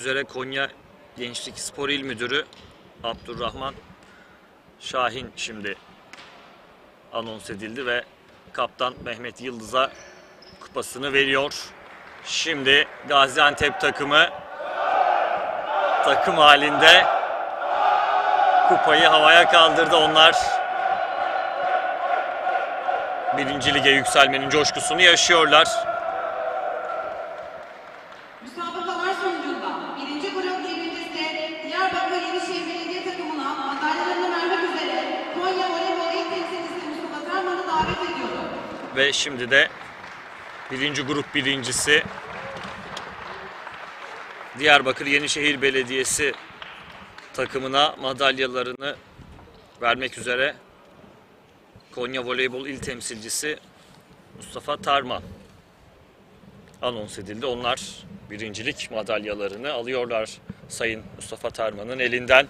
üzere Konya Gençlik Spor İl Müdürü Abdurrahman Şahin şimdi anons edildi ve kaptan Mehmet Yıldız'a kupasını veriyor. Şimdi Gaziantep takımı takım halinde kupayı havaya kaldırdı. Onlar birinci lige yükselmenin coşkusunu yaşıyorlar. Ve şimdi de birinci grup birincisi Diyarbakır Yenişehir Belediyesi takımına madalyalarını vermek üzere Konya Voleybol İl Temsilcisi Mustafa Tarman anons edildi. Onlar birincilik madalyalarını alıyorlar Sayın Mustafa Tarman'ın elinden.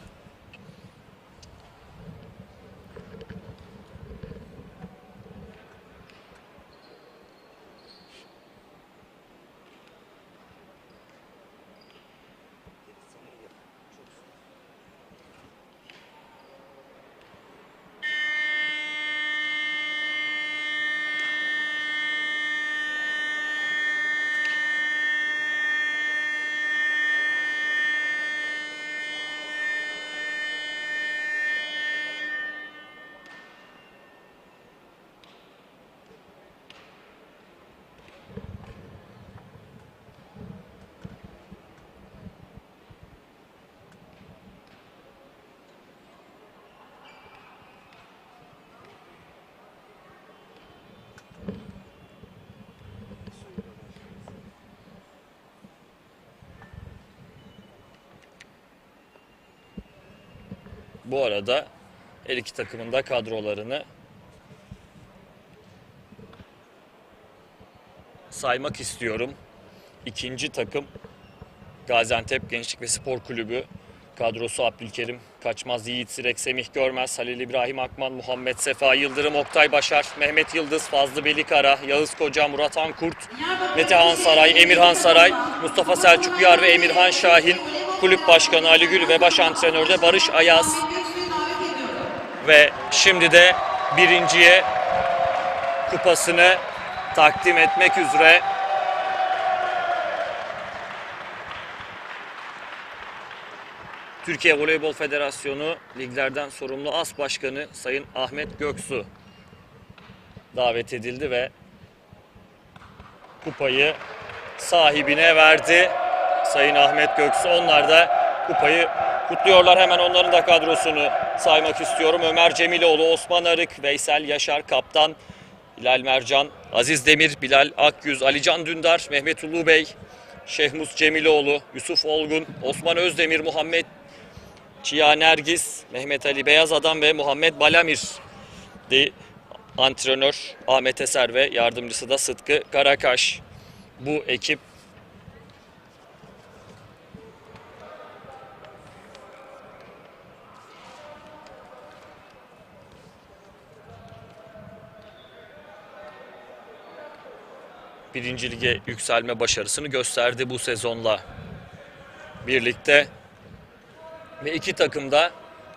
Bu arada her iki takımın da kadrolarını saymak istiyorum. İkinci takım Gaziantep Gençlik ve Spor Kulübü kadrosu Abdülkerim Kaçmaz, Yiğit Sirek, Semih Görmez, Halil İbrahim Akman, Muhammed Sefa Yıldırım, Oktay Başar, Mehmet Yıldız, Fazlı Belikara, Yağız Koca, Murat Ankurt, Metehan Saray, Emirhan Saray, Mustafa Selçuk Yar ve Emirhan Şahin, Kulüp Başkanı Ali Gül ve baş antrenör de Barış Ayaz. Ve şimdi de birinciye kupasını takdim etmek üzere Türkiye Voleybol Federasyonu liglerden sorumlu as başkanı Sayın Ahmet Göksu davet edildi ve kupayı sahibine verdi. Sayın Ahmet Göksu onlar da kupayı kutluyorlar. Hemen onların da kadrosunu saymak istiyorum. Ömer Cemiloğlu, Osman Arık, Veysel Yaşar, Kaptan, Hilal Mercan, Aziz Demir, Bilal Akgüz, Alican Dündar, Mehmet Ulu Bey, Şehmus Cemiloğlu, Yusuf Olgun, Osman Özdemir, Muhammed Çiğa Nergis, Mehmet Ali Beyaz Adam ve Muhammed Balamir de antrenör Ahmet Eser ve yardımcısı da Sıtkı Karakaş. Bu ekip birinci lige yükselme başarısını gösterdi bu sezonla birlikte. Ve iki takım da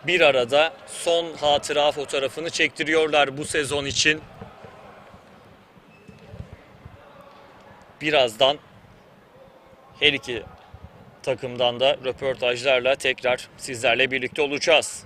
bir arada son hatıra fotoğrafını çektiriyorlar bu sezon için. Birazdan her iki takımdan da röportajlarla tekrar sizlerle birlikte olacağız.